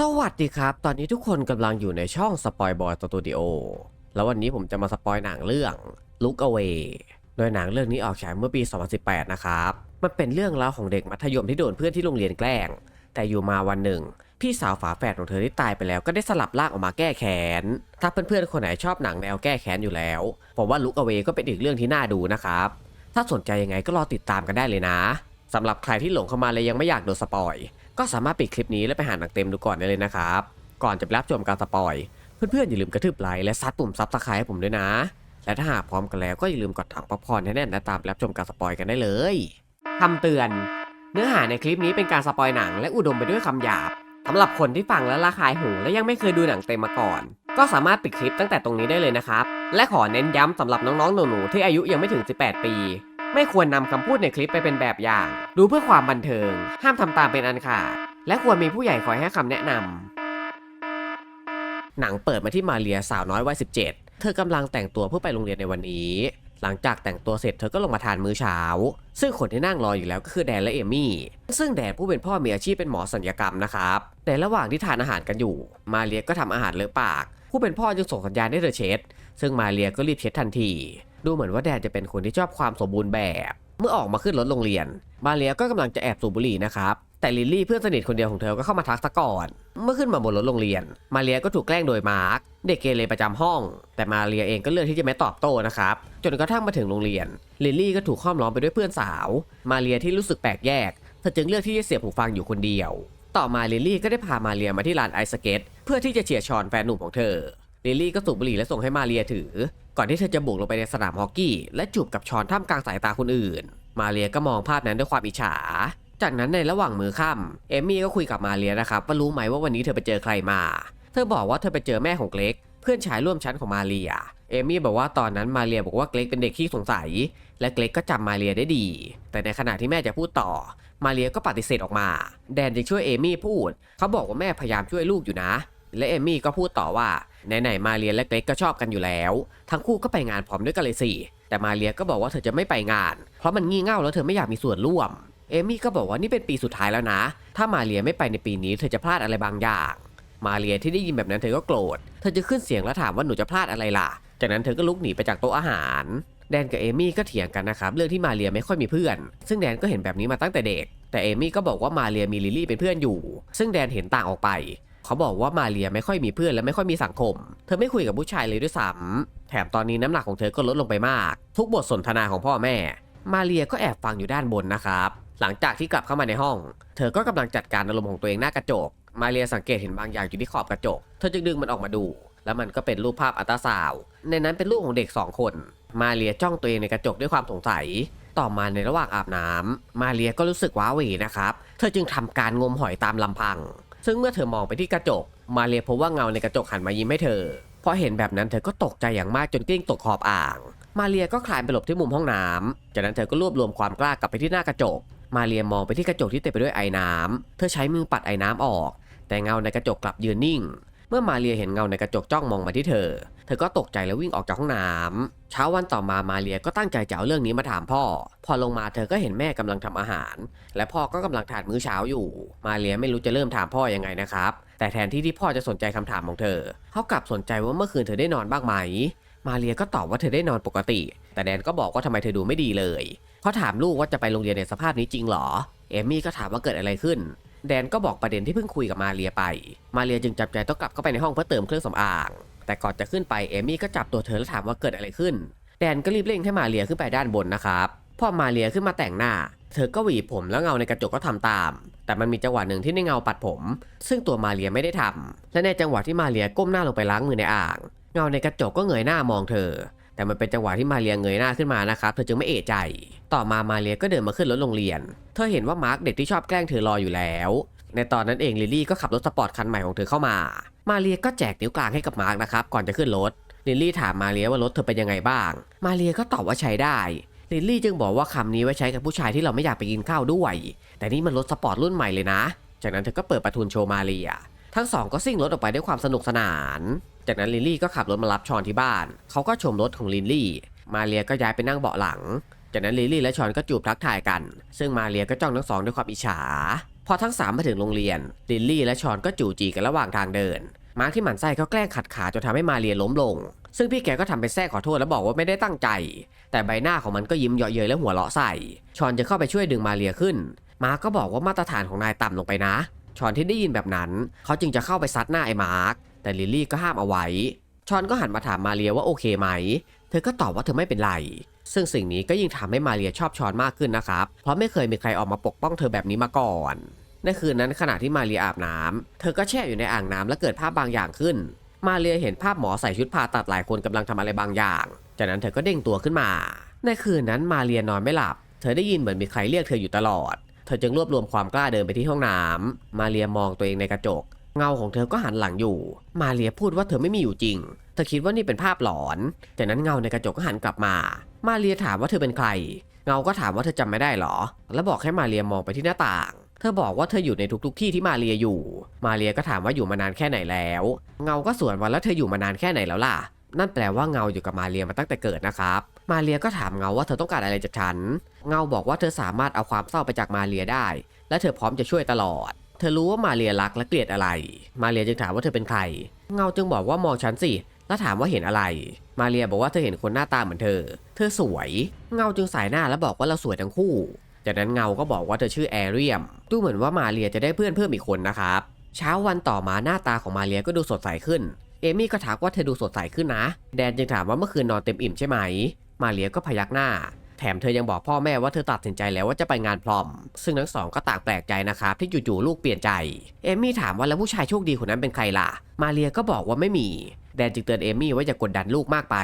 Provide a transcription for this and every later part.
สวัสดีครับ ตอนนี้ทุกคนกำลังอยู่ในช่องสปอยบอยสตูดิโอแล้ววันนี้ผมจะมาสปอยหนังเรื่อง Look Away โดยหนังเรื่องนี้ออกฉายเมื่อปี 2018 นะครับ มันเป็นเรื่องราวของเด็กมัธยมที่โดนเพื่อนที่โรงเรียนแกล้ง แต่อยู่มาวันหนึ่ง พี่สาวฝาแฝดของเธอที่ตายไปแล้วก็ได้สลับร่างออกมาแก้แค้น ถ้าเพื่อนๆคนไหนชอบหนังแนวแก้แค้นอยู่แล้ว ผมว่า Look Away ก็เป็นอีกเรื่องที่น่าดูนะครับ ถ้าสนใจยังไงก็รอติดตามกันได้เลยนะสำหรับใครที่หลงเข้ามาเลยยังไม่อยากโดนสปอย ก็สามารถปิดคลิปนี้แล้วไปหาหนังเต็มดูก่อนได้เลยนะครับ ก่อนจะไปรับชมการสปอย เพื่อนๆอย่าลืมกระทืบไลค์และซัดปุ่มซับสไครต์ให้ผมด้วยนะ และถ้าหากพร้อมกันแล้วก็อย่าลืมกดถังป๊อปคอร์นให้แน่นและตามรับชมการสปอยกันได้เลยคำเตือน เนื้อหาในคลิปนี้เป็นการสปอยหนังและอุดมไปด้วยคำหยาบสำหรับคนที่ฟังแล้วระคายหูและยังไม่เคยดูหนังเต็มมาก่อน ก็สามารถปิดคลิปตั้งแต่ตรงนี้ได้เลยนะครับ และขอเน้นย้ำสำหรับน้องๆหนูๆที่อายุยังไม่ถึง 18 ปี ไม่ควรนำคำพูดในคลิปไปเป็นแบบอย่าง ดูเพื่อความบันเทิง ห้ามทำตามเป็นอันขาด และควรมีผู้ใหญ่คอยให้คำแนะนำหนังเปิดมาที่มาเรียสาวน้อยวัย17 เธอกำลังแต่งตัวเพื่อไปโรงเรียนในวันนี้ หลังจากแต่งตัวเสร็จเธอก็ลงมาทานมื้อเช้า ซึ่งคนที่นั่งรออยู่แล้วก็คือแดนและเอมี่ ซึ่งแดนผู้เป็นพ่อมีอาชีพเป็นหมอสัญญกรรมนะครับ แต่ระหว่างที่ทานอาหารกันอยู่ มาเรียก็ทำอาหารเลอะปาก ผู้เป็นพ่อจึงส่งสัญญาณให้เธอเช็ด ซึ่งมาเรียก็รีบเช็ดทันที ดูเหมือนว่าแดนจะเป็นคนที่ชอบความสมบูรณ์แบบ เมื่อออกมาขึ้นรถโรงเรียน มาเรียก็กำลังจะแอบสูบบุหรี่นะครับแต่ลิลลี่เพื่อนสนิทคนเดียวของเธอก็เข้ามาทักซะก่อน เมื่อขึ้นมาบนรถโรงเรียน มาเรียก็ถูกแกล้งโดยมาร์คเด็กเกเรประจำห้อง แต่มาเรียเองก็เลือกที่จะไม่ตอบโต้นะครับ จนกระทั่งมาถึงโรงเรียน ลิลลี่ก็ถูกห้อมล้อมไปด้วยเพื่อนสาว มาเรียที่รู้สึกแปลกแยก เธอจึงเลือกที่จะเสียบหูฟังอยู่คนเดียว ต่อมาลิลลี่ก็ได้พามาเรียมาที่ลานไอสเก็ตเพื่อที่จะเฉียดชอนแฟนหนุ่มของเธอ ลิลลี่ก็สูบบุหรี่และส่งให้มาเรียถือ ก่อนที่เธอจะบุกลงไปในสนามฮอกกี้ และจูบกับชอนท่ามกลางสายตาคนอื่น มาเรียก็มองภาพนั้นด้วยความอิจฉา จากนั้นในระหว่างมือค่ำเอมมี่ก็คุยกับมาเรียนะครับว่ารู้ไหมว่าวันนี้เธอไปเจอใครมา เธอบอกว่าเธอไปเจอแม่ของเกรกเพื่อนชายร่วมชั้นของมาเรีย เอมี่บอกว่าตอนนั้นมาเรียบอกว่าเกรกเป็นเด็กขี้สงสัย และเกรกก็จำมาเรียได้ดี แต่ในขณะที่แม่จะพูดต่อ มาเรียก็ปฏิเสธออกมา แดนจึงช่วยเอมี่พูด เขาบอกว่าแม่พยายามช่วยลูกอยู่นะ และเอมี่ก็พูดต่อว่า ไหนๆมาเรียและเกรกก็ชอบกันอยู่แล้ว ทั้งคู่ก็ไปงานพร้อมด้วยกันเลยสิ แต่มาเรียก็บอกว่าเธอจะไม่ไปงาน เพราะมันงี่เง่าแล้วเธอไม่อยากมีส่วนร่วม เอมี่ก็บอกว่านี่เป็นปีสุดท้ายแล้วนะ ถ้ามาเรียไม่ไปในปีนี้เธอจะพลาดอะไรบางอย่าง มาเรียที่ได้ยินแบบนั้นเธอก็โกรธ เธอจะขึ้นเสียงแล้วถามว่าหนูจะพลาดอะไรล่ะ จากนั้นเธอก็ลุกหนีไปจากโต๊ะอาหารแดนกับเอมี่ก็เถียงกันนะครับเรื่องที่มาเรียไม่ค่อยมีเพื่อน ซึ่งแดนก็เห็นแบบนี้มาตั้งแต่เด็ก แต่เอมี่ก็บอกว่ามาเรียมีลิลลี่เป็นเพื่อนอยู่ ซึ่งแดนเห็นต่างออกไป เขาบอกว่ามาเรียไม่ค่อยมีเพื่อนและไม่ค่อยมีสังคม เธอไม่คุยกับผู้ชายเลยด้วยซ้ำแถมตอนนี้น้ำหนักของเธอก็ลดลงไปมาก ทุกบทสนทนาของพ่อแม่ มาเรียก็แอบฟังอยู่ด้านบนนะครับ หลังจากที่กลับเข้ามาในห้อง เธอก็กำลังจัดการอารมณ์ของตัวเองหน้ากระจก มาเรียสังเกตเห็นบางอย่างอยู่ที่ขอบกระจก เธอจึงดึงมันออกมาดู แล้วมันก็เป็นรูปภาพอัตราซาว ในนั้นเป็นรูปของเด็กสองคน มาเรียจ้องตัวเองในกระจกด้วยความสงสัยต่อมาในระหว่างอาบน้ำมาเรียก็รู้สึกว้าเหวนะครับ เธอจึงทำการงมหอยตามลำพัง ซึ่งเมื่อเธอมองไปที่กระจก มาเรียพบว่าเงาในกระจกหันมายิ้มให้เธอ พอเห็นแบบนั้นเธอก็ตกใจอย่างมากจนกลิ้งตกขอบอ่าง มาเรียก็คลานไปหลบที่มุมห้องน้ำจากนั้นเธอก็รวบรวมความกล้ากลับไปที่หน้ากระจก มาเรียมองไปที่กระจกที่เต็มไปด้วยไอ้น้ำเธอใช้มือปัดไอ้น้ำออก แต่เงาในกระจกกลับยืนนิ่ง เมื่อมาเรียเห็นเงาในกระจกจ้องมองมาที่เธอ เธอก็ตกใจแล้ววิ่งออกจากห้องน้ำเช้าวันต่อมามาเรียก็ตั้งใจจะเอาเรื่องนี้มาถามพ่อ พอลงมาเธอก็เห็นแม่กำลังทำอาหาร และพ่อก็กำลังทานมื้อเช้าอยู่ มาเรียไม่รู้จะเริ่มถามพ่อยังไงนะครับ แต่แทนที่ที่พ่อจะสนใจคำถามของเธอเขากลับสนใจว่าเมื่อคืนเธอได้นอนบ้างไหม มาเรียก็ตอบว่าเธอได้นอนปกติ แต่แดนก็บอกว่าทำไมเธอดูไม่ดีเลยเขาถามลูกว่าจะไปโรงเรียนในสภาพนี้จริงหรอ เอมี่ก็ถามว่าเกิดอะไรขึ้นแดนก็บอกประเด็นที่เพิ่งคุยกับมาเรียไป มาเรียจึงจำใจต้องกลับเข้าไปในห้องเพื่อเติมเครื่องสำอาง แต่ก่อนจะขึ้นไปเอมี่ก็จับตัวเธอแล้วถามว่าเกิดอะไรขึ้น แดนก็รีบเร่งให้มาเรียขึ้นไปด้านบนนะครับพอมาเรียขึ้นมาแต่งหน้า เธอก็หวีผมแล้วเงาในกระจกก็ทำตาม แต่มันมีจังหวะหนึ่งที่ในเงาปัดผม ซึ่งตัวมาเรียไม่ได้ทำและในจังหวะที่มาเรียก้มหน้าลงไปล้างมือในอ่าง เงาในกระจกก็เงยหน้ามองเธอ แต่มันเป็นจังหวะที่มาเรียเงยหน้าขึ้นมานะครับ เธอจึงไม่เอะใจ ต่อมามาเรียก็เดินมาขึ้นรถโรงเรียน เธอเห็นว่ามาร์คเด็กที่ชอบแกล้งเธอรออยู่แล้ว ในตอนนั้นเองลิลลี่ก็ขับรถสปอร์ตคันใหม่ของเธอเข้ามา มาเรียก็แจกนิ้วกลางให้กับมาร์คนะครับก่อนจะขึ้นรถลิลลี่ถามมาเรียว่ารถเธอเป็นยังไงบ้าง มาเรียก็ตอบว่าใช้ได้ลิลลี่จึงบอกว่าคำนี้ไว้ใช้กับผู้ชายที่เราไม่อยากไปกินข้าวด้วย แต่นี่มันรถสปอร์ตรุ่นใหม่เลยนะ จากนั้นเธอก็เปิดประทุนโชว์มาเรีย ทั้งสองก็ซิ่งรถออกไปด้วยความสนุกสนาน จากนั้นลิลลี่ก็ขับรถมารับชอนที่บ้าน เขาก็ชมรถของลิลลี่ มาเรียก็ย้ายไปนั่งเบาะหลัง จากนั้นลิลลี่และชอนก็จูบทักทายกัน ซึ่งมาเรียก็จ้องทั้งสองด้วยความอิจฉา พอทั้งสามมาถึงโรงเรียน ลิลลี่และชอนก็จู่จีกันระหว่างทางเดิน มาร์คที่หมั่นไส้ก็แกล้งขัดขาจนทำให้มาเรียล้มลง ซึ่งพี่แกก็ทำเป็นแทรกขอโทษแล้วบอกว่าไม่ได้ตั้งใจ แต่ใบหน้าของมันก็ยิ้มเยาะเย้ยและหัวเราะใส่ ชอนจะเข้าไปช่วยดึงมาเรียขึ้น มาร์คก็บอกว่ามาตรฐานของนายต่ำลงไปนะ ชอนที่ได้ยินแบบนั้น เขาจึงจะเข้าไปซัดหน้าไอ้มาร์ค แต่ลิลลี่ก็ห้ามเอาไว้ ชอนก็หันมาถามมาเรียว่าโอเคไหม เธอก็ตอบว่าเธอไม่เป็นไร ซึ่งสิ่งนี้ก็ยิ่งทำให้มาเรียชอบชอนมากขึ้นนะครับ เพราะไม่เคยมีใครออกมาปกป้องเธอแบบนี้มาก่อนในคืนนั้นขณะที่มาเรียอาบน้ำเธอก็แช่อยู่ในอ่างน้ำและเกิดภาพบางอย่างขึ้น มาเรียเห็นภาพหมอใส่ชุดผ่าตัดหลายคนกำลังทำอะไรบางอย่าง จากนั้นเธอก็เด้งตัวขึ้นมา ในคืนนั้นมาเรียนอนไม่หลับ เธอได้ยินเหมือนมีใครเรียกเธออยู่ตลอด เธอจึงรวบรวมความกล้าเดินไปที่ห้องน้ำมาเรียมองตัวเองในกระจก เงาของเธอก็หันหลังอยู่ มาเรียพูดว่าเธอไม่มีอยู่จริง เธอคิดว่านี่เป็นภาพหลอน จากนั้นเงาในกระจกก็หันกลับมา มาเรียถามว่าเธอเป็นใคร เงาก็ถามว่าเธอจำไม่ได้หรอ แล้วบอกให้มาเรียมองไปที่หน้าต่าง เธอบอกว่าเธออยู่ในทุกๆที่ที่มาเรียอยู่ มาเรียก็ถามว่าอยู่มานานแค่ไหนแล้ว เงาก็สวนว่าแล้วเธออยู่มานานแค่ไหนแล้วล่ะ นั่นแปลว่าเงาอยู่กับมาเรียมาตั้งแต่เกิดนะครับ มาเรียก็ถามเงาว่าเธอต้องการอะไรจากฉัน เงาบอกว่าเธอสามารถเอาความเศร้าไปจากมาเรียได้ และเธอพร้อมจะช่วยตลอดเธอรู้ว่ามาเรียรักและเกลียดอะไร มาเรียจึงถามว่าเธอเป็นใคร เงาจึงบอกว่ามองฉันสิ แล้วถามว่าเห็นอะไร มาเรียบอกว่าเธอเห็นคนหน้าตาเหมือนเธอ เธอสวย เงาจึงสายหน้าแล้วบอกว่าเราสวยทั้งคู่ จากนั้นเงาก็บอกว่าเธอชื่อแอเรียม ดูเหมือนว่ามาเรียจะได้เพื่อนเพิ่มอีกคนนะครับ เช้าวันต่อมาหน้าตาของมาเรียก็ดูสดใสขึ้น เอมี่ก็ทักว่าเธอดูสดใสขึ้นนะ แดนจึงถามว่าเมื่อคืนนอนเต็มอิ่มใช่ไหม มาเรียก็พยักหน้า แถมเธอยังบอกพ่อแม่ว่าเธอตัดสินใจแล้วว่าจะไปงานพรอม ซึ่งทั้งสองก็ต่างแปลกใจนะครับที่จู่ๆลูกเปลี่ยนใจ เอมี่ถามว่าแล้วผู้ชายโชคดีคนนั้นเป็นใครล่ะ มาเรียก็บอกว่าไม่มี แดนจึงเตือนเอมี่ว่าอย่ากกดดันลูกมากไป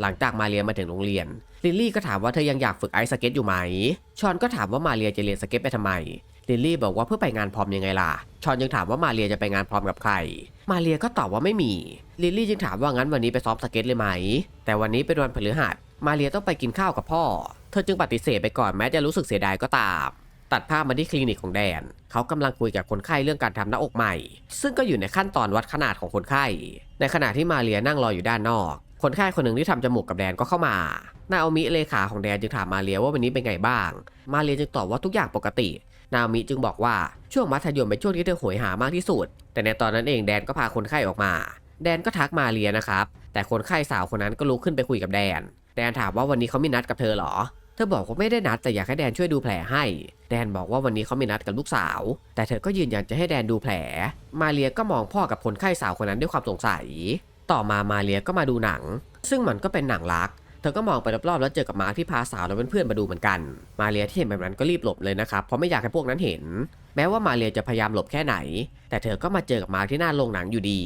หลังจากมาเรียมาถึงโรงเรียน ลิลลี่ก็ถามว่าเธอยังอยากฝึกไอซ์สเก็ตอยู่ไหม ชอนก็ถามว่ามาเรียจะเรียนสเก็ตไปทำไม ลิลลี่บอกว่าเพื่อไปงานพร้อมยังไงล่ะ ชอนยังถามว่ามาเรียจะไปงานพร้อมกับใคร มาเรียก็ตอบว่าไม่มี ลิลลี่จึงถามว่างั้นวันนี้ไปซ้อมสเก็ตเลยไหม แต่วันนี้เป็นวันพฤหัส มาเรียต้องไปกินข้าวกับพ่อ เธอจึงปฏิเสธไปก่อนแม้จะรู้สึกเสียดายก็ตาม ตัดภาพมาที่คลินิกของแดน เขากำลังคุยกับคนไข้เรื่องการทำหน้าอกใหม่ ซึ่งก็อยู่ในขั้นตอนวัดขนาดของคนไข้ ในขณะที่มาเรียนั่งรออยู่ด้านนอก คนไข้คนหนึ่งที่ทำจมูกกับแดนก็เข้ามา นาโอมิเลขาของแดนจึงถามมาเรียว่าวันนี้เป็นไงบ้าง มาเรียจึงตอบว่าทุกอย่างปกติ นาโอมิจึงบอกว่าช่วงมัธยมเป็นช่วงที่เธอโหยหามากที่สุด แต่ในตอนนั้นเองแดนก็พาคนไข้ออกมา แดนก็ทักมาเรียนะครับ แต่คนไข้สาวคนนั้นก็ลุกขึ้นไปคุยกับแดน แดนถามว่าวันนี้เขามีนัดกับเธอหรอ เธอบอกว่าไม่ได้นัดแต่อยากให้แดนช่วยดูแผลให้ แดนบอกว่าวันนี้เขามีนัดกับลูกสาว แต่เธอก็ยืนยันจะให้แดนดูแผล มาเรียก็มองพ่อกับคนไข้สาวคนนั้นด้วยความสงสัย ต่อมามาเรียก็มาดูหนัง ซึ่งมันก็เป็นหนังรัก เธอก็มองไปรอบๆแล้วเจอกับมาร์คที่พาสาวและเพื่อนๆมาดูเหมือนกัน มาเรียที่เห็นแบบนั้นก็รีบหลบเลยนะครับเพราะไม่อยากให้พวกนั้นเห็น แม้ว่ามาเรียจะพยายามหลบแค่ไหน แต่เธอก็มาเจอกับมาร์คที่หน้าโรงหนังอยู่ดี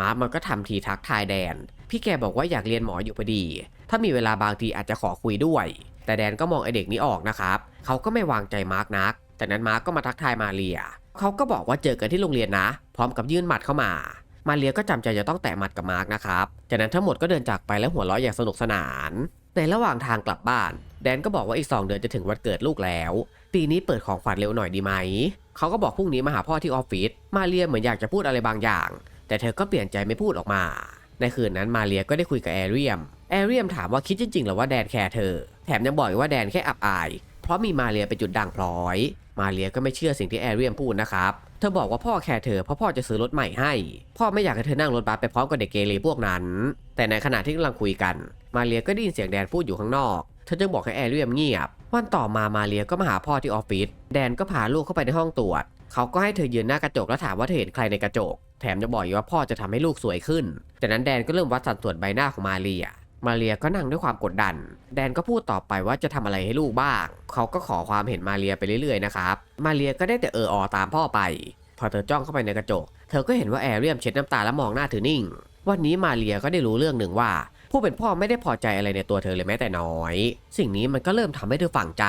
มาร์คมันก็ทำทีทักทายแดน พี่แกบอกว่าอยากเรียนหมออยู่พอดี ถ้ามีเวลาบางทีอาจจะขอคุยด้วย แต่แดนก็มองไอเด็กนี้ออกนะครับเขาก็ไม่วางใจมาร์กนัก จากนั้นมาร์กก็มาทักทายมาเรียเขาก็บอกว่าเจอกันที่โรงเรียนนะ พร้อมกับยื่นหมัดเข้ามา มาเรียก็จำใจจะต้องแตะหมัดกับมาร์กนะครับจากนั้นทั้งหมดก็เดินจากไปแล้วหัวเราะอย่างสนุกสนาน ในระหว่างทางกลับบ้าน แดนก็บอกว่าอีก2เดือนจะถึงวันเกิดลูกแล้ว ปีนี้เปิดของขวัญเร็วหน่อยดีไหมเขาก็บอกพรุ่งนี้มาหาพ่อที่ออฟฟิศมาเรียเหมือนอยากจะพูดอะไรบางอย่าง แต่เธอก็เปลี่ยนใจไม่พูดออกมา ในคืนนั้นมาเรียก็ได้คุยกับแอเรียม แอเรียมถามว่าคิดจริงๆหรือว่าแดนแคร์เธอ แถมยังบอกอีกว่าแดนแค่อับอาย เพราะมีมาเรียเป็นจุดด่างพร้อย มาเรียก็ไม่เชื่อสิ่งที่แอเรียมพูดนะครับ เธอบอกว่าพ่อแคร์เธอเพราะพ่อจะซื้อรถใหม่ให้ พ่อไม่อยากให้เธอนั่งรถบัสไปพร้อมกับเด็กเกเรพวกนั้น แต่ในขณะที่กำลังคุยกัน มาเรียก็ได้ยินเสียงแดนพูดอยู่ข้างนอก เธอจึงบอกให้แอเรียมเงียบ วันต่อมามาเรียก็มาหาพ่อที่ออฟฟิศ แดนก็พาลูกเข้าไปในห้องตรวจ เขาก็ให้เธอยืนหน้ากระจกแล้วถามว่าเธอเห็นใครในกระจก แถมจะบอกอีกว่าพ่อจะทำให้ลูกสวยขึ้นจากนั้นแดนก็เริ่มวัดสัดส่วนใบหน้าของมาเรีย มาเรียก็นั่งด้วยความกดดัน แดนก็พูดต่อไปว่าจะทำอะไรให้ลูกบ้าง เขาก็ขอความเห็นมาเรียไปเรื่อยๆนะครับ มาเรียก็ได้แต่เอออตามพ่อไป พอเธอจ้องเข้าไปในกระจก เธอก็เห็นว่าแอเรียมเช็ดน้ำตาและมองหน้าเธอนิ่ง วันนี้มาเรียก็ได้รู้เรื่องหนึ่งว่า ผู้เป็นพ่อไม่ได้พอใจอะไรในตัวเธอเลยแม้แต่น้อย สิ่งนี้มันก็เริ่มทำให้เธอฝังใจ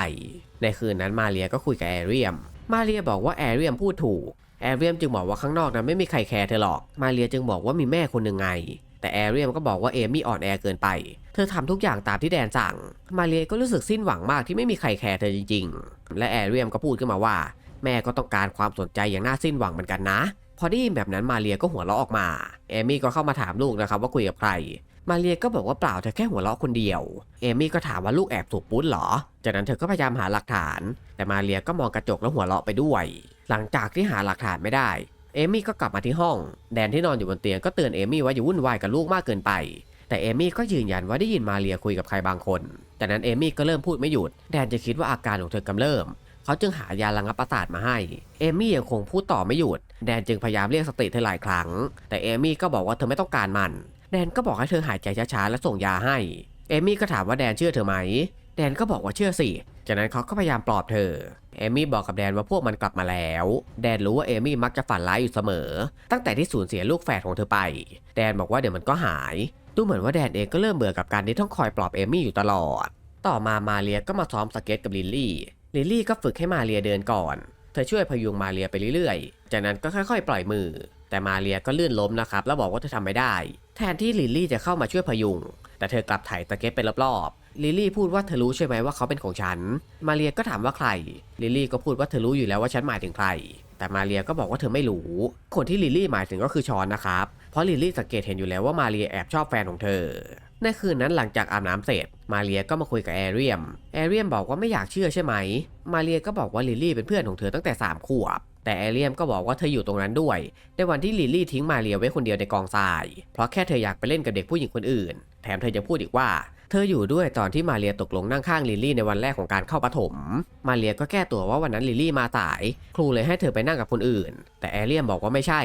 ในคืนนั้นมาเรียก็คุยกับแอเรียม มาเรียบอกว่าแอเรียมพูดถูก แอเรียมจึงบอกว่าข้างนอกนั้นไม่มีใครแคร์เธอหรอก มาเรียจึงบอกว่ามีแม่คนหนึ่งไง แต่แอเรียมก็บอกว่าเอมี่อ่อนแอเกินไป เธอทำทุกอย่างตามที่แดนสั่ง มาเรียก็รู้สึกสิ้นหวังมากที่ไม่มีใครแคร์เธอจริง ๆ และแอเรียมก็พูดขึ้นมาว่า แม่ก็ต้องการความสนใจอย่างน่าสิ้นหวังเหมือนกันนะ พอได้ยินแบบนั้นมาเรียก็หัวเราะออกมาเอมี่ก็เข้ามาถามลูกนะครับว่าคุยกับใคร มาเรียก็บอกว่าเปล่าเธอแค่หัวเราะคนเดียว เอมี่ก็ถามว่าลูกแอบสูบปุ้นเหรอ จากนั้นเธอก็พยายามหาหลักฐาน แต่มาเรียก็มองกระจกแล้วหัวเราะไปด้วย หลังจากที่หาหลักฐานไม่ได้ เอมี่ก็กลับมาที่ห้อง แดนที่นอนอยู่บนเตียงก็เตือนเอมี่ว่าอย่าวุ่นวายกับลูกมากเกินไป แต่เอมี่ก็ยืนยันว่าได้ยินมาเรียคุยกับใครบางคน จากนั้นเอมี่ก็เริ่มพูดไม่หยุด แดนจะคิดว่าอาการของเธอกำเริบเขาจึงหายาระงับประสาทมาให้ เอมี่ยังคงพูดต่อไม่หยุด แดนจึงพยายามเรียกสติเธอหลายครั้ง แต่เอมี่ก็บอกว่าเธอไม่ต้องการมัน แดนก็บอกให้เธอหายใจช้าๆและส่งยาให้ เอมี่ก็ถามว่าแดนเชื่อเธอไหม แดนก็บอกว่าเชื่อสิ จากนั้นเขาก็พยายามปลอบเธอ เอมี่บอกกับแดนว่าพวกมันกลับมาแล้ว แดนรู้ว่าเอมี่มักจะฝันร้ายอยู่เสมอ ตั้งแต่ที่สูญเสียลูกแฝดของเธอไป แดนบอกว่าเดี๋ยวมันก็หาย ดูเหมือนว่าแดนเองก็เริ่มเบื่อกับการที่ต้องคอยปลอบเอมี่อยู่ตลอด ต่อมามาเรียก็มาซ้อมสเก็ตกับลิลลี่ ลิลลี่ก็ฝึกให้มาเรียเดินก่อน เธอช่วยพยุงมาเรียไปเรื่อยๆ จากนั้นก็ค่อยๆ ปล่อยมือ แต่มาเรียก็ลื่นล้มนะครับ แล้วบอกว่าเธอทำไม่ได้ แทนที่ลิลลี่จะเข้ามาช่วยพยุง แต่เธอกลับถ่ายสเก็ตไปรอบๆ ลิลลี่พูดว่าเธอรู้ใช่ไหมว่าเขาเป็นของฉัน มาเรียก็ถามว่าใคร ลิลลี่ก็พูดว่าเธอรู้อยู่แล้วว่าฉันหมายถึงใคร แต่มาเรียก็บอกว่าเธอไม่รู้ คนที่ลิลลี่หมายถึงก็คือชอนนะครับ เพราะลิลลี่สังเกตเห็นอยู่แล้วว่ามาเรียแอบชอบแฟนของเธอ ในคืนนั้นหลังจากอาบน้ำเสร็จ มาเรียก็มาคุยกับแอเรียม แอเรียมบอกว่าไม่อยากเชื่อใช่ไหม มาเรียก็บอกว่าลิลลี่เป็นเพื่อนของเธอตั้งแต่3ขวบแต่แอเรียมก็บอกว่าเธออยู่ตรงนั้นด้วย ในวันที่ลิลลี่ทิ้งมาเรียไว้คนเดียวในกองทราย เพราะแค่เธออยากไปเล่นกับเด็กผู้หญิงคนอื่น แถมเธอยังพูดอีกว่า เธออยู่ด้วยตอนที่มาเรียตกลงนั่งข้างลิลลี่ในวันแรกของการเข้าปฐม มาเรียก็แก้ตัวว่าวันนั้นลิลลี่มาสาย ครูเลยให้เธอไปนั่งกับคนอื่น แต่แอเรียมบอกว่าไม่ใช่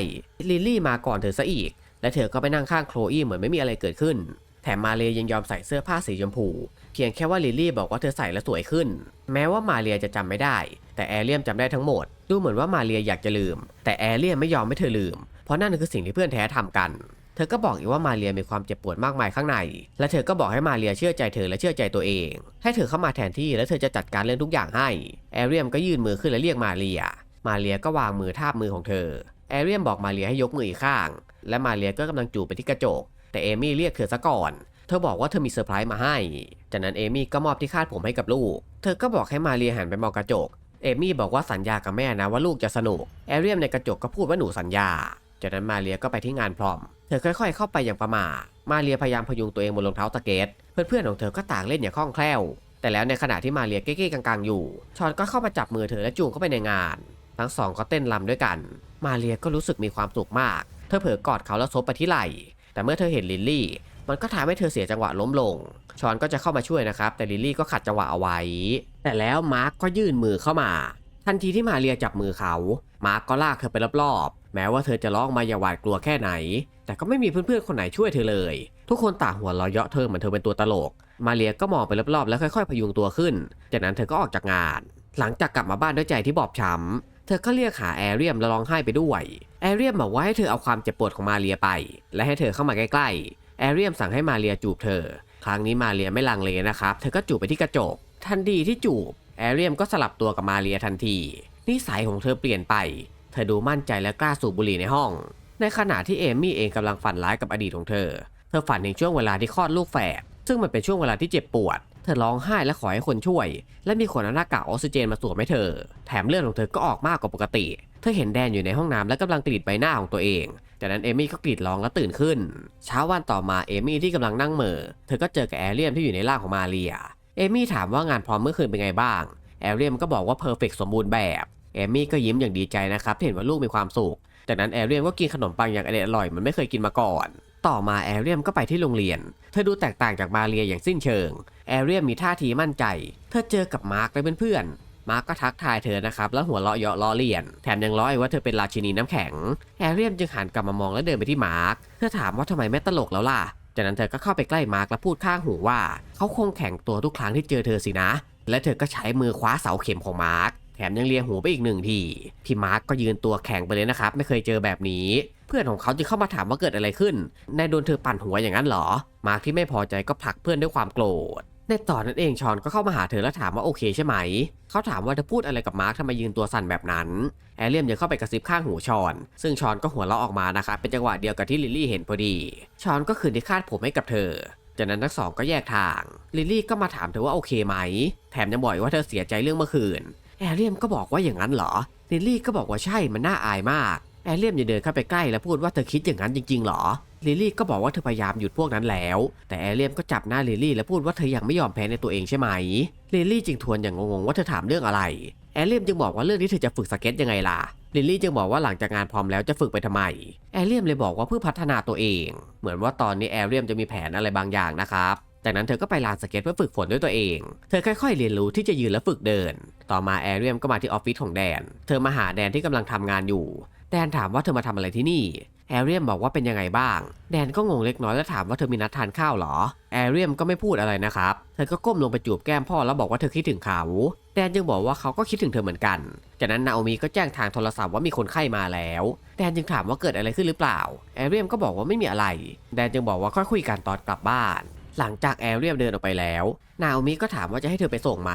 ลิลลี่มาก่อนเธอซะอีก และเธอก็ไปนั่งข้างโคลอี้เหมือนไม่มีอะไรเกิดขึ้น แถมมาเรียยังยอมใส่เสื้อผ้าสีชมพู เพียงแค่ว่าลิลลี่บอกว่าเธอใส่แล้วสวยขึ้น แม้ว่ามาเรียจะจำไม่ได้ แต่แอเรียมจำได้ทั้งหมด ดูเหมือนว่ามาเรียอยากจะลืม แต่แอเรียมไม่ยอมให้เธอลืม เพราะนั่นคือสิ่งที่เพื่อนแท้ทำกัน เธอก็บอกอีกว่ามาเรียมีความเจ็บปวดมากมายข้างใน และเธอก็บอกให้มาเรียเชื่อใจเธอและเชื่อใจตัวเอง ให้เธอเข้ามาแทนที่และเธอจะจัดการเรื่องทุกอย่างให้แอเรียมก็ยื่นมือขึ้นและเรียกมาเรีย มาเรียก็วางมือทาบมือของเธอแอเรียมบอกมาเรียให้ยกมืออีกข้าง และมาเรียก็กำลังจูบไปที่กระจก แต่เอมี่เรียกเธอซะก่อน เธอบอกว่าเธอมีเซอร์ไพรส์มาให้ จากนั้นเอมี่ก็มอบที่คาดผมให้กับลูก เธอก็บอกให้มาเรียหันไปมองกระจก เอมี่บอกว่าสัญญากับแม่นะว่าลูกจะสนุก แอเรียมในกระจกก็พูดว่าหนูสัญญา จากนั้นมาเรียก็ไปที่งานพร้อม เธอค่อย ๆ เข้าไปอย่างประมามาเรียพยายามพยุงตัวเองบนรองเท้าสเกต เพื่อนๆของเธอก็ต่างเล่นอย่างคล่องแคล่ว แต่แล้วในขณะที่มาเรียเก้ๆกังๆอยู่ ชอนก็เข้ามาจับมือเธอและจูงเข้าไปในงาน ทั้งสองก็เต้นรำด้วยกัน มาเรียก็รู้สึกมีความสุขมาก เธอเผลอกอดเขาแล้วซบไปที่ไหล่ แต่เมื่อเธอเห็นลิลลี่ มันก็ทำให้เธอเสียจังหวะล้มลง ชอนก็จะเข้ามาช่วยนะครับ แต่ลิลลี่ก็ขัดจังหวะเอาไว้ แต่แล้วมาร์กก็ยื่นมือเข้ามา ทันทีที่มาเรียจับมือเขา มาร์กก็ลากเธอไปรอบ แม้ว่าเธอจะร้องมาอย่าหวาดกลัวแค่ไหน แต่ก็ไม่มีเพื่อนๆคนไหนช่วยเธอเลย ทุกคนต่างหัวเราะเยาะเธอเหมือนเธอเป็นตัวตลก มาเรียก็มองไปรอบๆแล้วค่อยๆ พยุงตัวขึ้น จากนั้นเธอก็ออกจากงาน หลังจากกลับมาบ้านด้วยใจที่บอบช้ำ เธอก็เรียกหาแอเรียมแล้วร้องไห้ไปด้วย แอเรียมบอกว่าให้เธอเอาความเจ็บปวดของมาเรียไป และให้เธอเข้ามาใกล้ๆ แอเรียมสั่งให้มาเรียจูบเธอ ครั้งนี้มาเรียไม่ลังเลนะครับ เธอก็จูบไปที่กระจก ทันทีที่จูบ แอเรียมก็สลับตัวกับมาเรียทันที นิสัยของเธอเปลี่ยนไป เธอดูมั่นใจและกล้าสูบบุหรี่ในห้อง ในขณะที่เอมี่เองกำลังฝันร้ายกับอดีตของเธอ เธอฝันถึงช่วงเวลาที่คลอดลูกแฝดซึ่งมันเป็นช่วงเวลาที่เจ็บปวด เธอร้องไห้และขอให้คนช่วย และมีคนเอาหน้ากากออกซิเจนมาสวมให้เธอ แถมเลือดของเธอก็ออกมากกว่าปกติ เธอเห็นแดนอยู่ในห้องน้ำและกำลังกรีดใบหน้าของตัวเอง จากนั้นเอมี่ก็กรีดร้องและตื่นขึ้น เช้าวันต่อมาเอมี่ที่กำลังนั่งเหม่อ เธอก็เจอกับแอเรียมที่อยู่ในร่างของมาเรีย เอมี่ถามว่างานพร้อมเมื่อคืนเป็นไงบ้าง แอเรียมก็บอกว่าเพอร์เฟกสมบูรณ์แบบ อมี่ก็ยิ้มอย่างดีใจนะครับที่เห็นว่าลูกมีความสุข จากนั้นแอเรียมก็กินขนมปังอย่างอร่อยอร่อยมันไม่เคยกินมาก่อน ต่อมาแอเรียมก็ไปที่โรงเรียน เธอดูแตกต่างจากมาเรียอย่างสิ้นเชิง แอเรียมมีท่าทีมั่นใจ เธอเจอกับมาร์คและเพื่อนๆ มาร์คก็ทักทายเธอนะครับแล้วหัวเราะเยาะล้อเลียน แถมยังล้ออีกว่าเธอเป็นราชินีน้ำแข็ง แอเรียมจึงหันกลับมามองและเดินไปที่มาร์คเธอถามว่าทำไมไม่ตลกแล้วล่ะ จากนั้นเธอก็เข้าไปใกล้มาร์คและพูดข้างหูว่า เขาคงแข็งตัวทุกครั้งที่เจอเธอสินะ และเธอก็ใช้มือคว้าเสาเข็มของมาร์ค แถมยังเลียหูไปอีกหนึ่งที พี่มาร์คก็ยืนตัวแข็งไปเลยนะครับ ไม่เคยเจอแบบนี้ เพื่อนของเขาจึงเข้ามาถามว่าเกิดอะไรขึ้น นายโดนเธอปั่นหัวอย่างนั้นหรอ มาร์คที่ไม่พอใจก็ผลักเพื่อนด้วยความโกรธ ในตอนนั้นเองชอนก็เข้ามาหาเธอแล้วถามว่าโอเคใช่ไหม เขาถามว่าเธอพูดอะไรกับมาร์คทำไมยืนตัวสั่นแบบนั้น แอเรียมยังเข้าไปกระซิบข้างหูชอน ซึ่งชอนก็หัวเราะออกมานะครับ เป็นจังหวะเดียวกับที่ลิลลี่เห็นพอดี ชอนก็คืนที่คาดผมให้กับเธอจากนั้นทั้งสองก็แยกทาง ลิลลี่ก็มาถามเธอว่าโอเคไหม แถมยังบอกอีกว่าเธอเสียใจเรื่องเมื่อคืน แอเรียมก็บอกว่าอย่างนั้นเหรอลิลลี่ก็บอกว่าใช่มันน่าอายมากแอเรียมยังเดินเข้าไปใกล้แล้วพูดว่าเธอคิดอย่างนั้นจริงๆเหรอลิลลี่ก็บอกว่าเธอพยายามหยุดพวกนั้นแล้ว แต่แอเรียมก็จับหน้าลิลลี่และพูดว่าเธอยังไม่ยอมแพ้ในตัวเองใช่ไหมลิลลี่จึงทวนอย่างงงๆว่าเธอถามเรื่องอะไร แอเรียมจึงบอกว่าเรื่องนี้เธอจะฝึกสเก็ตยังไงล่ะลิลลี่จึงบอกว่าหลังจากงานพร้อมแล้วจะฝึกไปทำไม แอเรียมเลยบอกว่าเพื่อพัฒนาตัวเอง เหมือนว่าตอนนี้แอเรียมจะมีแผนอะไรบางอย่างนะครับ จากนั้นเธอก็ไปลานสเก็ตเพื่อฝึกฝนด้วยตัวเอง เธอค่อยๆ เรียนรู้ที่จะยืนและฝึกเดิน ต่อมาแอเรียมก็มาที่ออฟฟิศของแดน เธอมาหาแดนที่กำลังทำงานอยู่ แดนถามว่าเธอมาทำอะไรที่นี่ แอเรียมบอกว่าเป็นยังไงบ้าง แดนก็งงเล็กน้อยแล้วถามว่าเธอมีนัดทานข้าวหรอ แอเรียมก็ไม่พูดอะไรนะครับ เธอก็ก้มลงไปจูบแก้มพ่อแล้วบอกว่าเธอคิดถึงเขา แดนจึงบอกว่าเขาก็คิดถึงเธอเหมือนกัน จากนั้นนาโอมิก็แจ้งทางโทรศัพท์ว่ามีคนไข้มาแล้ว แดนจึงถามว่าเกิดอะไรขึ้นหรือเปล่า แอเรียมก็บอกว่าไม่มีอะไร แดนจึงบอกว่าค่อยคุยกันตอนกลับบ้าน หลังจากแอลเรียมเดินออกไปแล้ว นาโอมิก็ถามว่าจะให้เธอไปส่งไหม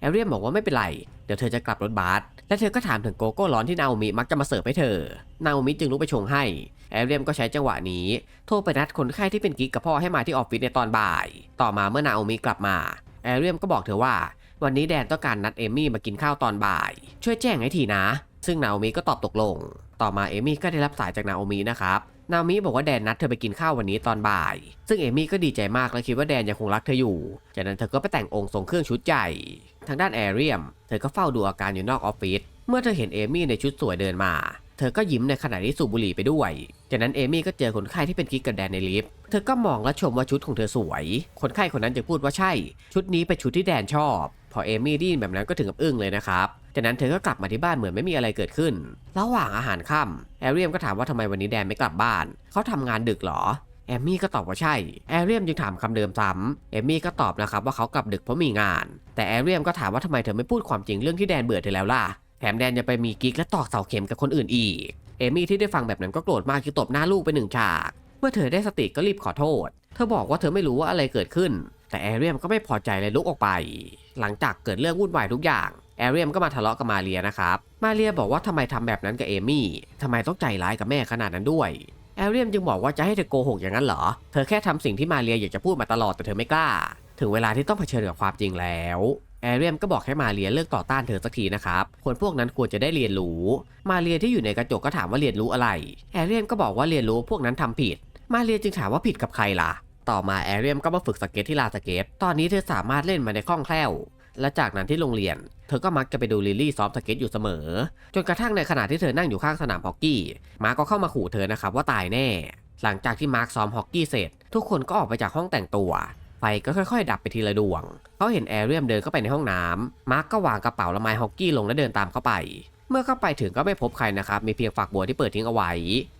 แอลเรียมบอกว่าไม่เป็นไร เดี๋ยวเธอจะกลับรถบัส และเธอก็ถามถึงโกโก้ร้อนที่นาโอมิมักจะมาเสิร์ฟให้เธอ นาโอมิจึงลุกไปชงให้ แอลเรียมก็ใช้จังหวะนี้ โทรไปนัดคนไข้ที่เป็นกิ๊กกับพ่อให้มาที่ออฟฟิศในตอนบ่าย ต่อมาเมื่อนาโอมิกลับมา แอลเรียมก็บอกเธอว่า วันนี้แดนต้องการนัดเอมี่มากินข้าวตอนบ่าย ช่วยแจ้งให้ทีนะ ซึ่งนาโอมิก็ตอบตกลง ต่อมาเอมี่ก็ได้รับสายจากนาโอมินะครับ นามิบอกว่าแดนนัดเธอไปกินข้าววันนี้ตอนบ่าย ซึ่งเอมี่ก็ดีใจมากและคิดว่าแดนยังคงรักเธออยู่ จากนั้นเธอก็ไปแต่งองค์ทรงเครื่องชุดใหญ่ ทางด้านแอเรียม เธอก็เฝ้าดูอาการอยู่นอกออฟฟิศ เมื่อเธอเห็นเอมี่ในชุดสวยเดินมา เธอก็ยิ้มในขณะที่สูบบุหรี่ไปด้วย จากนั้นเอมี่ก็เจอคนไข้ที่เป็นกิ๊กกับแดนในลิฟต์ เธอก็มองและชมว่าชุดของเธอสวย คนไข้คนนั้นจะพูดว่าใช่ ชุดนี้เป็นชุดที่แดนชอบ พอเอมี่ได้ยินแบบนั้นก็ถึงกับอึ้งเลยนะครับ จากนั้นเธอก็กลับมาที่บ้านเหมือนไม่มีอะไรเกิดขึ้น ระหว่างอาหารค่ำแอเรียมก็ถามว่าทำไมวันนี้แดนไม่กลับบ้าน เขาทำงานดึกเหรอแอมมี่ก็ตอบว่าใช่ แอเรียมจึงถามคำเดิมซ้ำเอมมี่ก็ตอบนะครับว่าเขากลับดึกเพราะมีงาน แต่แอเรียมก็ถามว่าทำไมเธอไม่พูดความจริงเรื่องที่แดนเบื่อเธอแล้วล่ะ แถมแดนยังไปมีกิ๊กและตอกเสาเข็มกับคนอื่นอีก เอมี่ที่ได้ฟังแบบนั้นก็โกรธมากจึงตบหน้าลูกไปหนึ่งฉาก เมื่อเธอได้สติก็รีบขอโทษ เธอบอกว่าเธอไม่รู้ว่าอะไรเกิดขึ้น แต่แอเรียมก็ไม่พอใจเลยลุกออกไป หลังจากเกิดเรื่องวุ่นวายทุกอย่าง แอเรียมก็มาทะเลาะกับมาเรียนะครับ มาเรียบอกว่าทำไมทำแบบนั้นกับเอมี่ทำไมต้องใจร้ายกับแม่ขนาดนั้นด้วยแอเรียมจึงบอกว่าจะให้เธอโกหกอย่างนั้นเหรอ เธอแค่ทำสิ่งที่มาเรียอยากจะพูดมาตลอดแต่เธอไม่กล้า ถึงเวลาที่ต้องเผชิญกับความจริงแล้วแอเรียมก็บอกให้มาเรียเลิกต่อต้านเธอสักทีนะครับ คนพวกนั้นควรจะได้เรียนรู้ มาเรียที่อยู่ในกระจกก็ถามว่าเรียนรู้อะไร แอเรียมก็บอกว่าเรียนรู้พวกนั้นทำผิด มาเรียจึงถามว่าผิดกับใครล่ะ ต่อมาแอเรียมก็มาฝึกสเก็ตที่ลาสเก็ต ตอนนี้เธอสามารถเล่นมาในคล่องแคล่ว และจากนั้นที่โรงเรียน เธอก็มักจะไปดูลิลลี่ซ้อมสเก็ตอยู่เสมอ จนกระทั่งในขณะที่เธอนั่งอยู่ข้างสนามฮอกกี้ มาร์กก็เข้ามาขู่เธอนะครับว่าตายแน่ หลังจากที่มาร์กซ้อมฮอกกี้เสร็จ ทุกคนก็ออกไปจากห้องแต่งตัว ไฟก็ค่อยๆ ดับไปทีละดวง เขาเห็นแอเรียมเดินเข้าไปในห้องน้ำมาร์กก็วางกระเป๋าละไม้ฮอกกี้ลงและเดินตามเข้าไป เมื่อเข้าไปถึงก็ไม่พบใครนะครับ มีเพียงฝักบัวที่เปิดทิ้งเอาไว้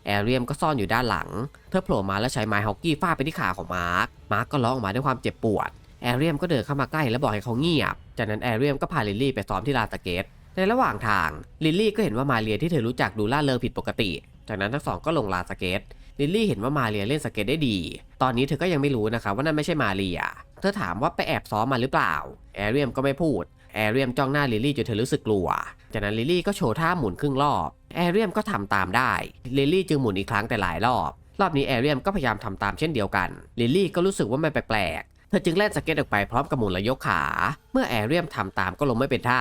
แอเรียมก็ซ่อนอยู่ด้านหลัง เธอโผล่มาแล้วใช้ไม้ฮอกกี้ฟาดไปที่ขาของมาร์กมาร์กก็ร้องออกมาด้วยความเจ็บปวด แอเรียมก็เดินเข้ามาใกล้แล้วบอกให้เขาเงียบ จากนั้นแอเรียมก็พาลิลลี่ไปซ้อมที่ลานสเก็ตในระหว่างทาง ลิลลี่ก็เห็นว่ามาเรียที่เธอรู้จักดูล่าเริงผิดปกติ จากนั้นทั้งสองก็ลงลานสเก็ตลิลลี่เห็นว่ามาเรียเล่นสเก็ตได้ดี ตอนนี้เธอก็ยังไม่รู้นะครับว่านั่นไม่ใช่มาเรีย เธอถามว่าไปแอบซ้อมมาหรือเปล่า แอเรียมก็ไม่พูด แอเรียมจ้องหน้าลิลลี่จนเธอรู้สึกกลัว จากนั้นลิลลี่ก็โชว์ท่าหมุนครึ่งรอบ แอเรียมก็ทำตามได้ ลิลลี่จึงหมุนอีกครั้งแต่หลายรอบ รอบนี้แอเรียมก็พยายามทำตามเช่นเดียวกัน ลิลลี่ก็รู้สึกว่ามันแปลก เธอจึงเล่นสเก็ตออกไปพร้อมกับหมุนและยกขา เมื่อแอเรียมทำตามก็ลงไม่เป็นท่า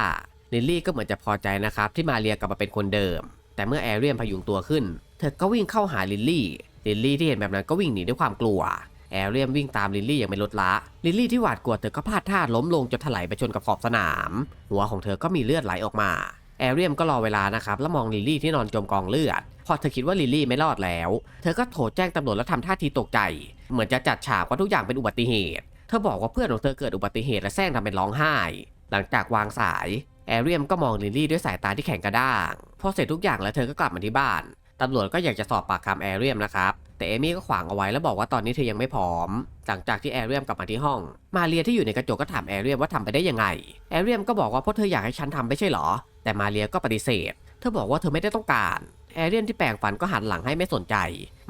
ลิลลี่ก็เหมือนจะพอใจนะครับที่มาเรียกลับมาเป็นคนเดิม แต่เมื่อแอเรียมพยุงตัวขึ้น เธอก็วิ่งเข้าหาลิลลี่ ลิลลี่ที่เห็นแบบนั้นก็วิ่งหนีด้วยความกลัว แอเรียมวิ่งตามลิลลี่อย่างไม่ลดละ ลิลลี่ที่หวาดกลัวเธอก็พลาดท่าล้มลงจนถลายไปชนกับขอบสนาม หัวของเธอก็มีเลือดไหลออกมาแอเรียมก็รอเวลานะครับแล้วมองลิลลี่ที่นอนจมกองเลือด พอเธอคิดว่าลิลลี่ไม่รอดแล้ว เธอก็โทรแจ้งตำรวจแล้วทำท่าทีตกใจ เหมือนจะจัดฉากว่าทุกอย่างเป็นอุบัติเหตุ เธอบอกว่าเพื่อนของเธอเกิดอุบัติเหตุและแซงทำเป็นร้องไห้ หลังจากวางสาย แอเรียมก็มองลิลลี่ด้วยสายตาที่แข็งกระด้าง พอเสร็จทุกอย่างแล้วเธอก็กลับมาที่บ้าน ตำรวจก็อยากจะสอบปากคำแอเรียมนะครับ แต่เอมี่ก็ขวางเอาไว้แล้วบอกว่าตอนนี้เธอยังไม่พร้อม หลังจากที่แอเรียมกลับมาที่ห้อง มาเรียที่อยู่ในกระจกก็ถามแอเรียมว่าทำไปได้ยังไง แอเรียมก็บอกว่าเพราะเธออยากให้ฉันทำไม่ใช่เหรอ แต่มาเรียก็ปฏิเสธ เธอบอกว่าเธอไม่ได้ต้องการ แอเรียมที่แปลงฟันก็หันหลังให้ไม่สนใจ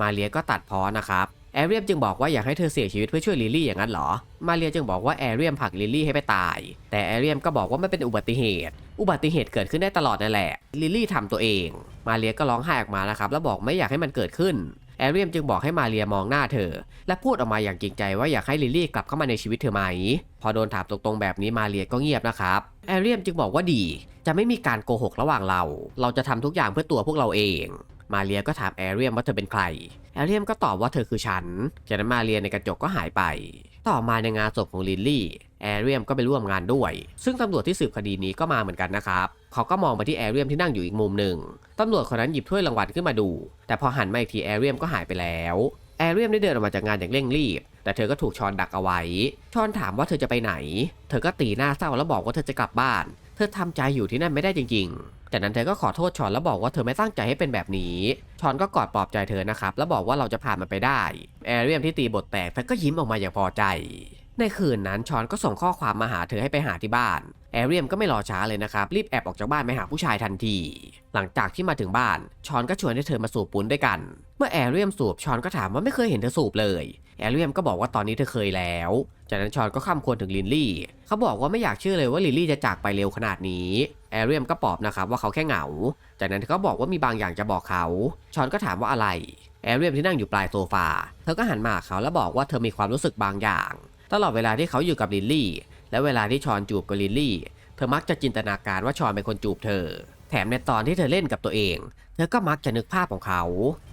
มาเรียก็ตัดพ้อนะครับ แอเรียมจึงบอกว่าอยากให้เธอเสียชีวิตเพื่อช่วยลิลลี่อย่างนั้นเหรอ มาเรียจึงบอกว่าแอเรียมผลักลิลลี่ให้ไปตาย แต่แอเรียมก็บอกว่าไม่เป็นอุบัติเหตุ อุบัติเหตุเกิดขึ้นได้ตลอดนั่นแหละ ลิลลี่ทำตัวเอง มาเรียก็ร้องไห้ออกมานะครับ แล้วบอกไม่อยากให้มันเกิดขึ้น แอเรียมจึงบอกให้มาเรียมองหน้าเธอ และพูดออกมาอย่างจริงใจว่าอยากให้ลิลลี่กลับเข้ามาในชีวิตเธอไหม พอโดนถามตรงๆแบบนี้มาเรียก็เงียบนะครับ แอเรียมจึงบอกว่าดี จะไม่มีการโกหกระหว่างเรา เราจะทำทุกอย่างเพื่อตัวพวกเราเอง มาเรียก็ถามแอเรียมว่าเธอเป็นใคร แอเรียมก็ตอบว่าเธอคือฉัน จากนั้นมาเรียในกระจกก็หายไป ต่อมาในงานศพของลินลี่ แอเรียมก็ไปร่วมงานด้วย ซึ่งตำรวจที่สืบคดีนี้ก็มาเหมือนกันนะครับ เขาก็มองไปที่แอเรียมที่นั่งอยู่อีกมุมหนึ่ง ตำรวจคนนั้นหยิบถ้วยรางวัลขึ้นมาดู แต่พอหันมาอีกทีแอเรียมก็หายไปแล้ว แอเรียมได้เดินออกมาจากงานอย่างเร่งรีบ แต่เธอก็ถูกชอนดักเอาไว้ ชอนถามว่าเธอจะไปไหน เธอก็ตีหน้าเศร้าแล้วบอกว่าเธอจะกลับบ้าน เธอทำใจอยู่ที่นั่นไม่ได้จริง ๆ จากนั้นเธอก็ขอโทษชอนแล้วบอกว่าเธอไม่ตั้งใจให้เป็นแบบนี้ ชอนก็กอดปลอบใจเธอนะครับ แล้วบอกว่าเราจะผ่านมันไปได้ แอเรียมที่ตีบทแตกเธอก็ยิ้มออกมาอย่างพอใจ ในคืนนั้นชอนก็ส่งข้อความมาหาเธอให้ไปหาที่บ้าน แอเรียมก็ไม่รอช้าเลยนะครับ รีบแอบออกจากบ้านไปหาผู้ชายทันที หลังจากที่มาถึงบ้าน ชอนก็ชวนให้เธอมาสูบปุ้นด้วยกัน เมื่อแอเรียมสูบชอนก็ถามว่าไม่เคยเห็นเธอสูบเลยแอเรียมก็บอกว่าตอนนี้เธอเคยแล้ว จากนั้นชอนก็ข้ามควรถึงลินลี่ เขาบอกว่าไม่อยากเชื่อเลยว่าลินลี่จะจากไปเร็วขนาดนี้ แอเรียมก็ปอบนะครับว่าเขาแค่เหงา จากนั้นเธอก็บอกว่ามีบางอย่างจะบอกเขา ชอนก็ถามว่าอะไร แอเรียมที่นั่งอยู่ปลายโซฟา เธอก็หันมาเขาแล้วบอกว่าเธอมีความรู้สึกบางอย่าง ตลอดเวลาที่เขาอยู่กับลินลี่ และเวลาที่ชอนจูบกับลินลี่ เธอมักจะจินตนาการว่าชอนเป็นคนจูบเธอ แถมในตอนที่เธอเล่นกับตัวเอง เธอก็มักจะนึกภาพของเขา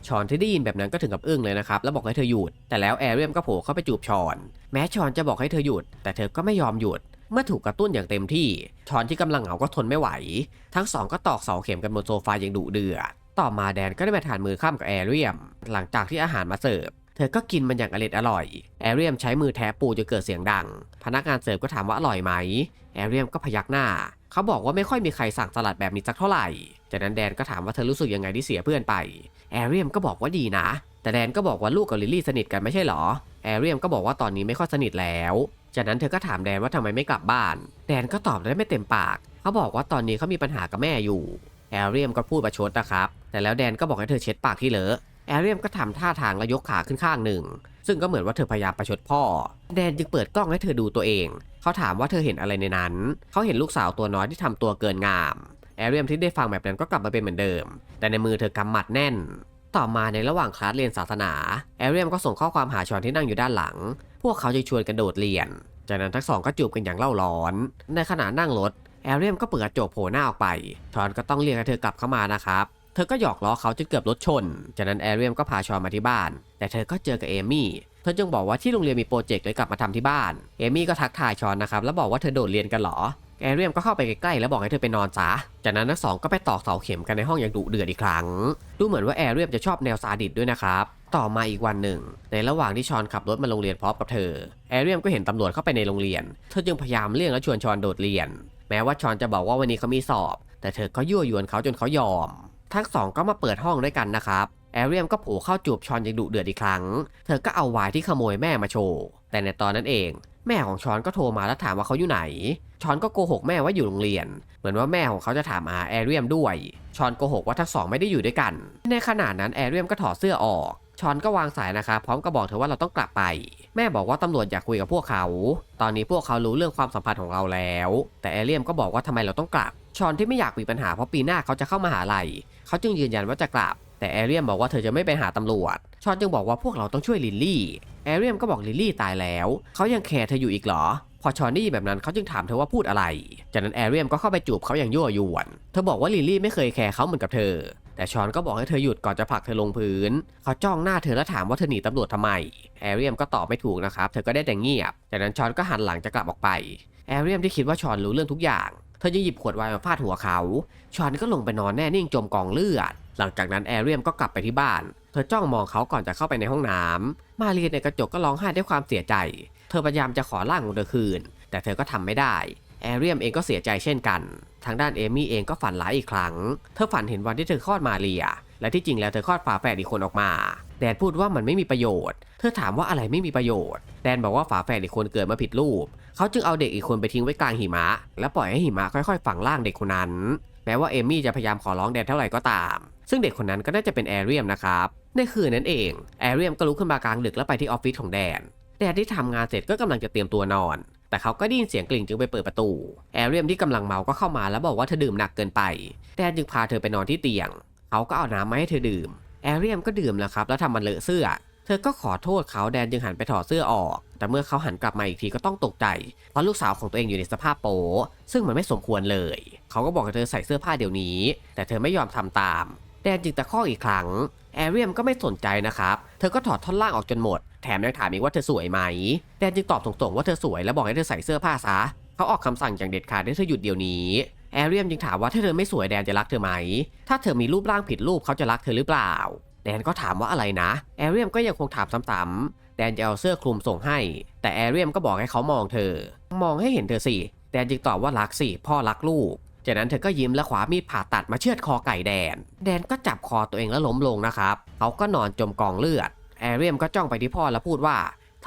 ชอนที่ได้ยินแบบนั้นก็ถึงกับอึ้งเลยนะครับ แล้วบอกให้เธอหยุด แต่แล้วแอเรียมก็โผล่เข้าไปจูบชอน แม้ชอนจะบอกให้เธอหยุด แต่เธอก็ไม่ยอมหยุด เมื่อถูกกระตุ้นอย่างเต็มที่ชอนที่กำลังเหงาก็ทนไม่ไหว ทั้งสองก็ตอกเสาเข็มกันบนโซฟาอย่างดุเดือดต่อมาแดนก็ได้มาทานมือข้ามกับแอเรียม หลังจากที่อาหารมาเสิร์ฟ เธอก็กินมันอย่างอร่อยอร่อย แอเรียมใช้มือแทะปูจนเกิดเสียงดัง พนักงานเสิร์ฟก็ถามว่าอร่อยไหม แอเรียมก็พยักหน้า เขาบอกว่าไม่ค่อยมีใครสั่งสลัดแบบนี้สักเท่าไหร่ จากนั้นแดนก็ถามว่าเธอรู้สึกยังไงที่เสียเพื่อนไป แอเรียมก็บอกว่าดีนะ แต่แดนก็บอกว่าลูกกับลิลลี่สนิทกันไม่ใช่หรอ แอเรียมก็บอกว่าตอนนี้ไม่ค่อยสนิทแล้ว จากนั้นเธอก็ถามแดนว่าทำไมไม่กลับบ้าน แดนก็ตอบได้ไม่เต็มปาก เขาบอกว่าตอนนี้เขามีปัญหากับแม่อยู่ แอเรียมก็พูดประชดนะครับ แต่แล้วแดนก็บอกให้เธอเช็ดปากที่เลอะ แอเรียมก็ทำท่าทางแล้วยกขาขึ้นข้างหนึ่ง ซึ่งก็เหมือนว่าเธอพยายามประชดพ่อ แดนจึงเปิดกล้องให้เธอดูตัวเอง เขาถามว่าเธอเห็นอะไรในนั้น เขาเห็นลูกสาวตัวน้อยที่ทำตัวเกินงาม แอเรียมที่ได้ฟังแบบนั้นก็กลับมาเป็นเหมือนเดิม แต่ในมือเธอกำหมัดแน่น ต่อมาในระหว่างคลาสเรียนศาสนา แอเรียมก็ส่งข้อความหาชอนที่นั่งอยู่ด้านหลัง พวกเขาจะชวนกันโดดเรียน จากนั้นทั้งสองก็จูบกันอย่างเล่าร้อน ในขณะนั่งรถแอลเรียมก็เปิดกระจกโผล่หน้าออกไป ชอนก็ต้องเรียกให้เธอกลับเข้ามานะครับ เธอก็หยอกล้อเขาจนเกือบรถชน จากนั้นแอลเรียมก็พาชอนมาที่บ้าน แต่เธอก็เจอกับเอมี่ เธอจึงบอกว่าที่โรงเรียนมีโปรเจกต์เลยกลับมาทำที่บ้าน เอมี่ก็ทักทายชอนนะครับแล้วบอกว่าเธอโดดเรียนกันเหรอ แอเรียมก็เข้าไปใกล้ๆแล้วบอกให้เธอไปนอนซะจากนั้นทั้งสองก็ไปตอกเสาเข็มกันในห้องอย่างดุเดือดอีกครั้ง ดูเหมือนว่าแอเรียมจะชอบแนวซาดิสด้วยนะครับ ต่อมาอีกวันหนึ่ง ในระหว่างที่ชอนขับรถมาโรงเรียนพร้อมกับเธอ แอเรียมก็เห็นตำรวจเข้าไปในโรงเรียน เธอจึงพยายามเลี่ยงและชวนชอนโดดเรียน แม้ว่าชอนจะบอกว่าวันนี้เขามีสอบ แต่เธอก็ยั่วยวนเขาจนเขายอม ทั้งสองก็มาเปิดห้องด้วยกันนะครับ แอเรียมก็โผล่เข้าจูบชอนอย่างดุเดือดอีกครั้ง เธอก็เอาวน์ที่ขโมยแม่มาโชว์ แต่ในตอนนั้นเอง แม่ของชอนก็โทรมาแล้วถามว่าเขาอยู่ไหน ชอนก็โกหกแม่ว่าอยู่โรงเรียน เหมือนว่าแม่ของเขาจะถามหาแอเรียมด้วย ชอนโกหกว่าทั้งสองไม่ได้อยู่ด้วยกัน ในขณะนั้นแอเรียมก็ถอดเสื้อออกชอนก็วางสายนะครับพร้อมกับบอกเธอว่าเราต้องกลับไป แม่บอกว่าตำรวจอยากคุยกับพวกเขา ตอนนี้พวกเขารู้เรื่องความสัมพันธ์ของเราแล้ว แต่แอเรียมก็บอกว่าทำไมเราต้องกลับ ชอนที่ไม่อยากมีปัญหาเพราะปีหน้าเขาจะเข้ามาหาลัยเขาจึงยืนยันว่าจะกลับ แต่แอเรียมบอกว่าเธอจะไม่ไปหาตำรวจ ชอนจึงบอกว่าพวกเราต้องช่วยลิลลี่ แอเรียมก็บอกลิลลี่ตายแล้ว เขายังแคร์เธออยู่อีกเหรอ พอชอนได้ยินแบบนั้นเขาจึงถามเธอว่าพูดอะไร จากนั้นแอเรียมก็เข้าไปจูบเขาอย่างยั่วยวน เธอบอกว่าลิลลี่ไม่เคยแคร์เขาเหมือนกับเธอ แต่ชอนก็บอกให้เธอหยุดก่อนจะผลักเธอลงพื้น เขาจ้องหน้าเธอแล้วถามว่าเธอหนีตำรวจทำไม แอเรียมก็ตอบไม่ถูกนะครับ เธอก็ได้แต่เงียบ จากนั้นชอนก็หันหลังจะกลับออกไป แอเรียมที่คิดว่าชอนรู้เรื่องทุกอย่าง เธอยังหยิบขวดไวน์มาฟาดหัวเขา ชอนก็ลงไปนอนแน่นิ่งจมกองเลือด หลังจากนั้นแอเรียมก็กลับไปที่บ้าน เธอจ้องมองเขาก่อนจะเข้าไปในห้องน้ำมาเรียในกระจกก็ร้องไห้ด้วยความเสียใจ เธอพยายามจะขอร่างของเธอคืน แต่เธอก็ทำไม่ได้ แอเรียมเองก็เสียใจเช่นกัน ทางด้านเอมี่เองก็ฝันร้ายอีกครั้ง เธอฝันเห็นวันที่เธอคลอดมาเรีย และที่จริงแล้วเธอคลอดฝาแฝดอีกคนออกมา แดนพูดว่ามันไม่มีประโยชน์ เธอถามว่าอะไรไม่มีประโยชน์ แดนบอกว่าฝาแฝดอีกคนเกิดมาผิดรูป เขาจึงเอาเด็กอีกคนไปทิ้งไว้กลางหิมะ แล้วปล่อยให้หิมะค่อยๆฝังร่างเด็กคนนั้น แม้ว่าเอมี่จะพยายามขอร้องแดนเท่าไหร่ก็ตาม ซึ่งเด็กคนนั้นก็น่าจะเป็นแอเรียมนะครับ ในคืนนั้นเอง แอเรียมก็ลุกขึ้นมากลางดึกแล้วไปที่ออฟฟิศของแดน แดนที่ทำงานเสร็จก็กำลังจะเตรียมตัวนอน แต่เขาก็ได้ยินเสียงกลิ่งจึงไปเปิดประตู แอเรียมที่กำลังเมาก็เข้ามาแล้วบอกว่าเธอดื่มหนักเกินไป แดนจึงพาเธอไปนอนที่เตียง เขาก็เอาน้ำมาให้เธอดื่ม แอเรียมก็ดื่มแล้วครับแล้วทำมันเลอะเสื้อ เธอก็ขอโทษเขาแดนจึงหันไปถอดเสื้อออก แต่เมื่อเขาหันกลับมาอีกทีก็ต้องตกใจ เพราะลูกสาวของตัวเองอยู่ในสภาพโป๊ซึ่งมันไม่สมควรเลย เขาก็บอกให้เธอใส่เสื้อผ้าเดี๋ยวนี้ แต่เธอไม่ยอมทำตาม แดนจึงตะคอกอีกครั้งแอเรียมก็ไม่สนใจนะครับ เธอก็ถอดท่อนล่างออกจนหมด แถมยังถามอีกว่าเธอสวยไหม แดนจึงตอบตรงๆว่าเธอสวยและบอกให้เธอใส่เสื้อผ้าซะ เขาออกคำสั่งอย่างเด็ดขาดให้เธอหยุดเดี๋ยวนี้ แอเรียมจึงถามว่าถ้าเธอไม่สวยแดนจะรักเธอไหม ถ้าเธอมีรูปร่างผิดรูปเขาจะรักเธอหรือเปล่า แดนก็ถามว่าอะไรนะ แอเรียมก็ยังคงถามซ้ำๆ แดนจะเอาเสื้อคลุมส่งให้ แต่แอเรียมก็บอกให้เขามองเธอ มองให้เห็นเธอสิ แดนจึงตอบว่ารักสิ พ่อรักลูก จากนั้นเธอก็ยิ้มและขวามีดผ่าตัดมาเชือดคอไก่แดน แดนก็จับคอตัวเองแล้วล้มลงนะครับ เขาก็นอนจมกองเลือด แอเรียมก็จ้องไปที่พ่อแล้วพูดว่า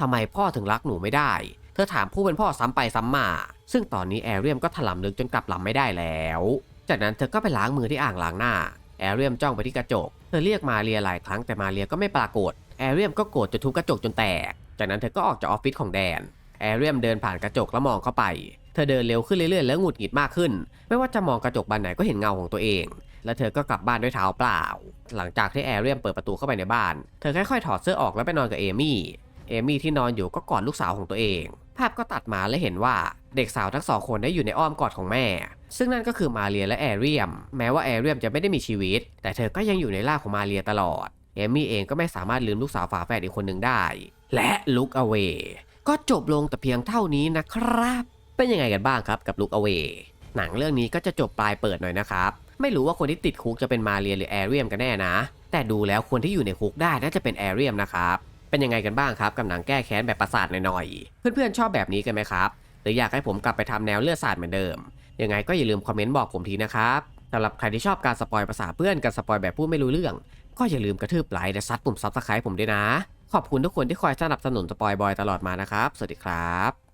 ทำไมพ่อถึงรักหนูไม่ได้ เธอถามผู้เป็นพ่อซ้ำไปซ้ำมา ซึ่งตอนนี้แอเรียมก็ถลำลึกจนกลับลำไม่ได้แล้ว จากนั้นเธอก็ไปล้างมือที่อ่างล้างหน้า แอเรียมจ้องไปที่กระจก เธอเรียกมาเรียหลายครั้งแต่มาเรียก็ไม่ปรากฏ แอเรียมก็โกรธจนทุบกระจกจนแตก จากนั้นเธอก็ออกจากออฟฟิศของแดน แอเรียมเดินผ่านกระจกแล้วมองเข้าไป เธอเดินเร็วขึ้นเรื่อยๆ แล้วหงุดหงิดมากขึ้น ไม่ว่าจะมองกระจกบานไหนก็เห็นเงาของตัวเอง และเธอก็กลับบ้านด้วยเท้าเปล่า หลังจากที่แอเรียมเปิดประตูเข้าไปในบ้าน เธอค่อยๆถอดเสื้อออกแล้วไปนอนกับเอมี่ เอมี่ที่นอนอยู่ก็กอดลูกสาวของตัวเอง ภาพก็ตัดมาและเห็นว่าเด็กสาวทั้งสองคนได้อยู่ในอ้อมกอดของแม่ ซึ่งนั่นก็คือมาเรียและแอเรียม แม้ว่าแอเรียมจะไม่ได้มีชีวิต แต่เธอก็ยังอยู่ในร่างของมาเรียตลอด เอมี่เองก็ไม่สามารถลืมลูกสาวฝาแฝดอีกคนหนึ่งได้ และลุกอเวก็จบลงแต่เพียงเท่านี้นะครับ เป็นยังไงกันบ้างครับกับลุกอเวหนังเรื่องนี้ก็จะจบปลายเปิดหน่อยนะครับ ไม่รู้ว่าคนที่ติดคุกจะเป็นมาเรียหรือแอเรียมกันแน่นะ แต่ดูแล้วคนที่อยู่ในคุกได้น่าจะเป็นแอเรียมนะครับ เป็นยังไงกันบ้างครับกับหนังแก้แค้นแบบประสาทหน่อยๆ เพื่อนๆชอบแบบนี้กันไหมครับ หรืออยากให้ผมกลับไปทำแนวเลือดสาดเหมือนเดิม ยังไงก็อย่าลืมคอมเมนต์บอกผมทีนะครับสำหรับใครที่ชอบการสปอยภาษาเพื่อนกับสปอยแบบพูดไม่รู้เรื่อง ก็อย่าลืมกระทืบไลค์และซัดปุ่มซับสไครต์ผมด้วยนะ ขอบคุณทุกคนที่คอยสนับสนุนสปอยบอยตลอดมานะครับ สวัสดีครับ